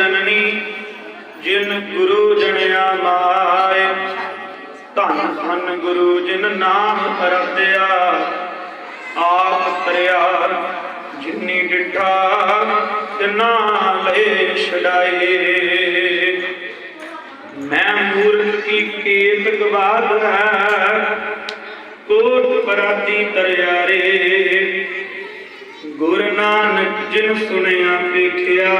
ਜਨਨੀ, ਜਿਨ ਗੁਰੂ ਜਣਿਆ ਮਾਏ। ਧੰਨ ਧੰਨ ਗੁਰੂ ਜਿਨ ਨਾਮ ਅਰਧਿਆ ਆਪ ਤਰਿਆ ਜਿਨੀ ਡਿਠਾ ਤਿਨਾ ਲਏ ਛਡਾਏ। ਮੈਂ ਮੂਰਖ ਕੀ ਕੇਤ ਗਵਾਦ ਹੈ, ਕੋਟ ਪਰਾਤੀ ਤਰਿਆਰੇ। ਗੁਰ ਨਾਨਕ ਜਿਨ ਸੁਣਿਆ ਵੇਖਿਆ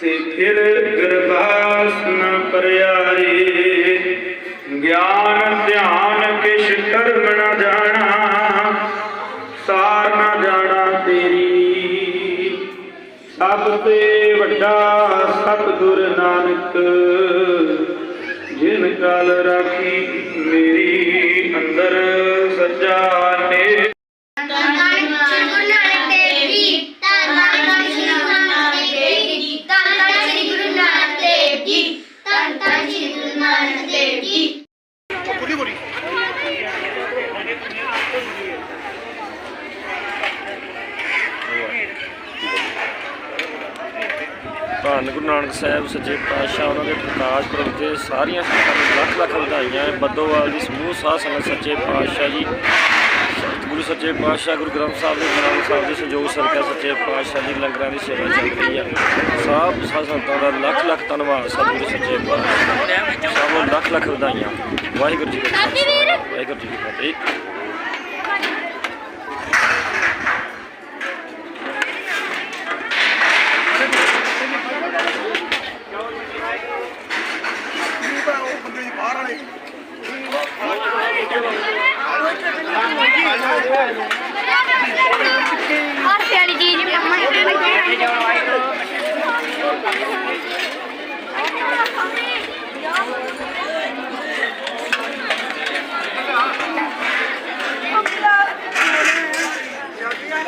ਸੇ ਫਿਰ ਗਰਬਾਸ ਨ ਪਰਿਆਰੇ। ਗਿਆਨ ਧਿਆਨ ਕਿਛ ਕਰਮ ਨ ਜਾਣਾ, ਸਾਰ ਨ ਜਾਣਾ ਤੇਰੀ। ਸਭ ਤੇ ਵੱਡਾ ਸਤਿਗੁਰ ਨਾਨਕ, ਜਿਨ ਕਲ ਰਾਖੀ ਮੇਰੀ ਅੰਦਰ ਸਜਾ ਨੇ ਧੰਨ ਧੰਨ ਸ੍ਰੀ ਗੁਰੂ ਨਾਨਕ ਦੇਵ ਜੀ ਧੰਨ ਧੰਨ ਸ੍ਰੀ ਗੁਰੂ ਨਾਨਕ ਦੇਵ ਜੀ ਧੰਨ ਧੰਨ ਸ੍ਰੀ ਗੁਰੂ ਨਾਨਕ ਦੇਵ ਜੀ ਧੰਨ ਧੰਨ ਸ੍ਰੀ ਗੁਰੂ ਨਾਨਕ ਦੇਵ ਜੀ ਧੰਨ ਗੁਰੂ ਨਾਨਕ ਸਾਹਿਬ ਸੱਚੇ ਪਾਤਸ਼ਾਹ ਉਹਨਾਂ ਦੇ ਪ੍ਰਕਾਸ਼ ਪੁਰਬ ਤੇ ਸਾਰੀਆਂ ਸੰਗਤਾਂ ਨੂੰ ਲੱਖ ਲੱਖ ਵਧਾਈਆਂ ਬੱਦੋਵਾਲ ਦੀ ਸਮੂਹ ਸਾਧ ਸੰਗਤ ਸੱਚੇ ਪਾਤਸ਼ਾਹ ਜੀ। ਗੁਰੂ ਸੱਚੇ ਪਾਤਸ਼ਾਹ ਗੁਰੂ ਗ੍ਰੰਥ ਸਾਹਿਬ ਦੇ ਨਾਮ ਸਾਹਿਬ ਦੇ ਸੰਯੋਗ ਸਦਕਾ ਸੱਚੇ ਪਾਤਸ਼ਾਹ ਦੀ ਲੰਗਰਾਂ ਦੀ ਸੇਵਾ ਚੱਲ ਰਹੀ ਆ। ਸਭ ਸਾਧ ਸੰਗਤਾਂ ਦਾ ਲੱਖ ਲੱਖ ਧੰਨਵਾਦ ਸਤਿਗੁਰੂ ਸੱਚੇ ਪਾਤਸ਼ਾਹ ਸਭ ਨੂੰ ਲੱਖ ਲੱਖ ਵਧਾਈਆਂ। ਵਾਹਿਗੁਰੂ ਜੀ ਕਾ ਖਾਲਸਾ। ਵਾਹਿਗੁਰੂ ਜੀ ਕੀ ਫਤਿਹ।